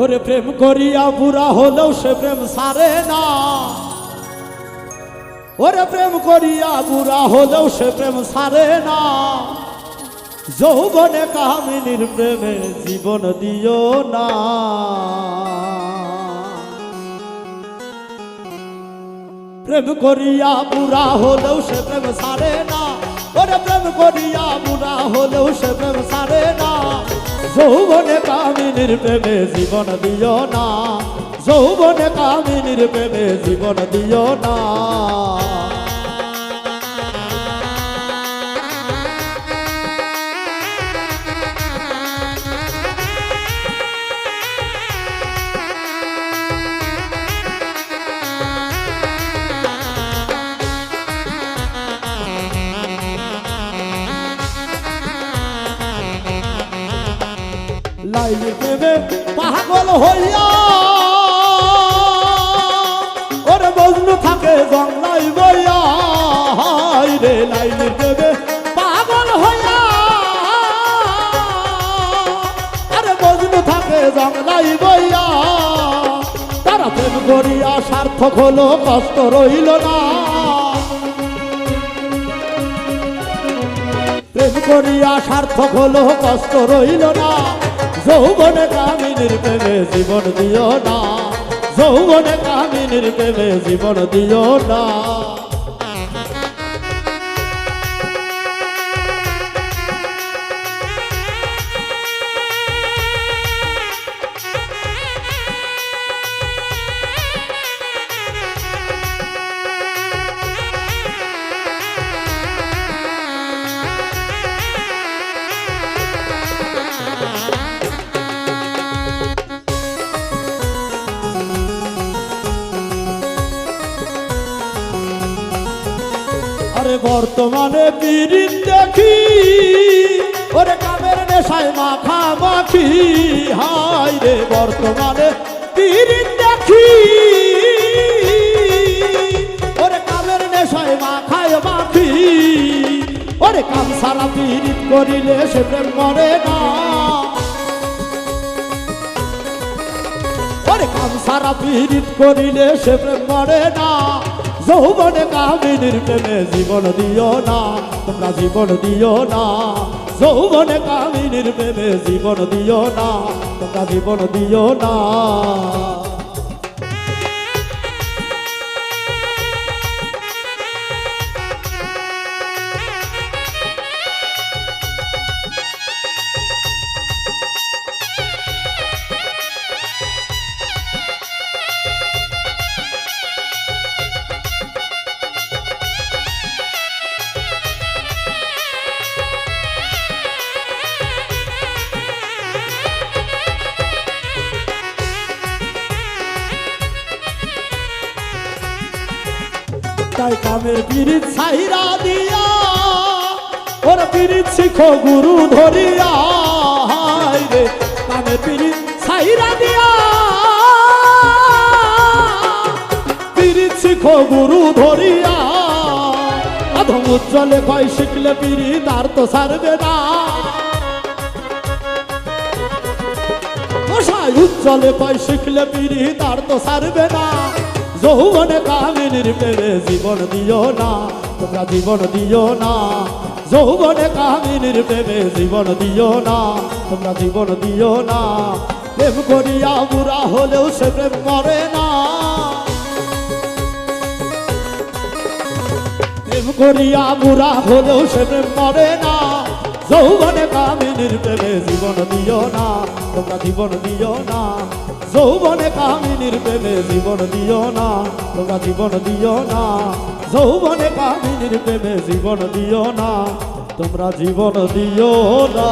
ওরে প্রেম করিয়া বুড়া হলেও সে প্রেম সারে না। ওরে প্রেম করিয়া বুড়া হলেও সে প্রেম সারে না। যৌবনে কামিনীর প্রেমে জীবন দিও না। প্রেম করিয়া বুড়া হলেও সে প্রেম সারে না। ওরে প্রেম করিয়া বুড়া হলেও সে প্রেম সারে না। যৌবনে কামিনীর প্রেমে জীবন দিও না। যৌবনে কামিনীর প্রেমে জীবন দিও না। লাইলি প্রেমে পাগল হইয়া। ওরে বজনু থাকে জংলাই বইয়া। রে লাইলি প্রেমে পাগল হইয়া। আরে বজনু থাকে জংলাই বইয়া। তারা প্রেম করিয়া সার্থক হলো, কষ্ট রইল না। প্রেম করিয়া সার্থক হলো, কষ্ট রইল না। যৌবনে কামিনীর প্রেমে জীবন দিও না। যৌবনে কামিনীর প্রেমে জীবন দিও না। আরে বর্তমানে পিরিত দেখি। ওরে কামের নেশায় মাখা মাখি। হাই রে বর্তমানে পিরিত দেখি। ওরে কামের নেশায় মাখায় মাখি। ওরে কাম সারা পিরিত করিলে সে প্রেম মরে না। ওরে কাম সারা পীড়িত করিলে সে প্রেম মরে না। যৌবনে কামিনীর প্রেমে জীবন দিও না, তোমরা জীবন দিও না। যৌবনে কামিনীর প্রেমে জীবন দিও না, তোমরা জীবন দিও না। তাই কামের পীড়িত সাইরা দিয়া, ওর পীড়িত শিখো গুরু ধরিয়া রে, কামের পীড়িত সাইরা দিয়া। পীড়িত শিখো গুরু ধরিয়া অধম উজ্জ্বলে কয় শিখলে পীড়িত আর তো সারবে না। মশাই উজ্জ্বলে কয় শিখলে পিড়ি তার তো সারবে না। যৌবনে কামিনীর প্রেমে জীবন দিও না, তোমরা জীবন দিও না। যৌবনে কামিনীর প্রেমে জীবন দিও না, তোমরা জীবন দিও না। প্রেম করিয়া বুড়া হলেও সে প্রেম মরে না। প্রেম করিয়া বুড়া হলেও সে প্রেম মরে না। যৌবনে কামিনীর প্রেমে জীবন দিও না, তোমরা জীবন দিও না। যৌবনে কামিনীর প্রেমে জীবন দিও না, তোমরা জীবন দিও না। যৌবনে কামিনীর প্রেমে জীবন দিও না, তোমরা জীবন দিও না।